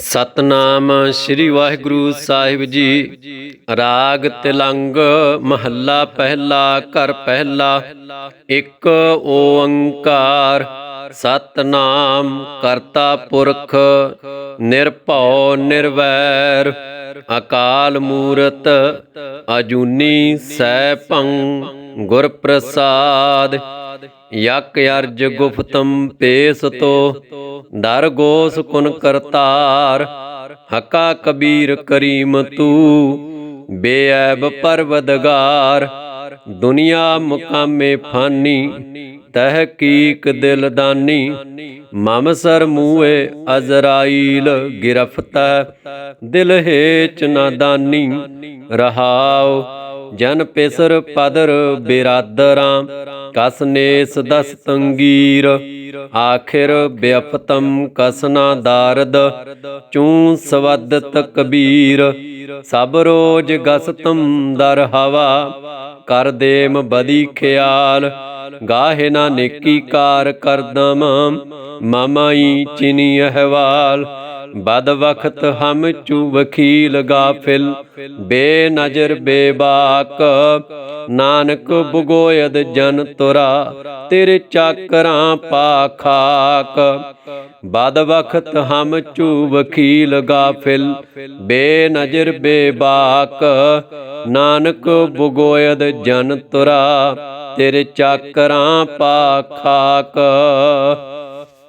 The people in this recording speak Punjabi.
ਸਤਨਾਮ ਸ੍ਰੀ ਵਾਹਿਗੁਰੂ ਸਾਹਿਬ ਜੀ। ਰਾਗ ਤਿਲੰਗ, ਮਹੱਲਾ ਪਹਿਲਾ, ਘਰ ਪਹਿਲਾ, ਇੱਕ ਓੰਕਾਰ। ਸਤਨਾਮ ਕਰਤਾ ਪੁਰਖ, ਨਿਰਭਉ ਨਿਰਵੈਰ। ਅਕਾਲ ਮੂਰਤ, ਅਜੂਨੀ ਸੈਭੰ ਗੁਰ ਪ੍ਰਸਾਦ ਯਕ ਅਰਜ ਗੁਫਤਮ ਪੇਸ ਤੋ, ਦਰ ਗੋਸ ਕੁਨ ਕਰਤਾਰ। ਹਕਾ ਕਬੀਰ ਕਰੀਮ ਤੂ ਬੇਅਬ ਪਰਵਦਗਾਰ। ਦੁਨੀਆ ਮੁਕਾਮੇ ਫਾਨੀ, ਤਹਕੀਕ ਦਿਲਦਾਨੀ ਮਮ ਸਰ ਮੂਏ ਅਜ਼ਰਾਈਲ ਗਿਰਫਤੈ ਦਿਲ ਹੇਚ ਨਾਦਾਨੀ ਰਹਾਉ ਜਨ ਪਿਸਰ ਪਦਰ ਬਿਰਾਦਰਾਂ ਕਸਨੇਸ ਦਸ ਤੰਗੀਰ, ਆਖਿਰ ਬਿਅਫਤਮ ਕਸਨਾ ਦਾਰਦ, ਚੂ ਸਵਦਤ ਕਬੀਰ ਸਭ ਰੋਜ ਗਸਤਮ ਦਰ ਹਵਾ, ਕਰ ਦੇਮ ਬਦੀ ਖਿਆਲ। ਗਾਹੇ ਨਾ ਨੇਕੀ ਕਾਰ ਕਰਦਮ ਮਮਈ ਚਿਨੀ ਅਹਵਾਲ। ਬਦ ਵਖਤ ਹਮ ਚੂ ਵਕੀਲ ਗਾਫਿਲ ਬੇ ਨਜ਼ਰ ਬੇਬਾਕ। ਨਾਨਕ ਬੁਗੋਇਦ ਜਨ ਤੁਰਾ, ਤੇਰੇ ਚਾਕਰਾਂ ਪਾਖਾਕ ਬਦ ਵਖਤ ਹਮ ਚੂ ਵਕੀਲ ਗਾਫਿਲ ਬੇ ਨਜ਼ਰ ਬੇਬਾਕ। ਨਾਨਕ ਬੁਗੋਇਦ ਜਨ ਤੁਰਾ, ਤੇਰੇ ਚਾਕਰਾਂ ਪਾਖਾਕ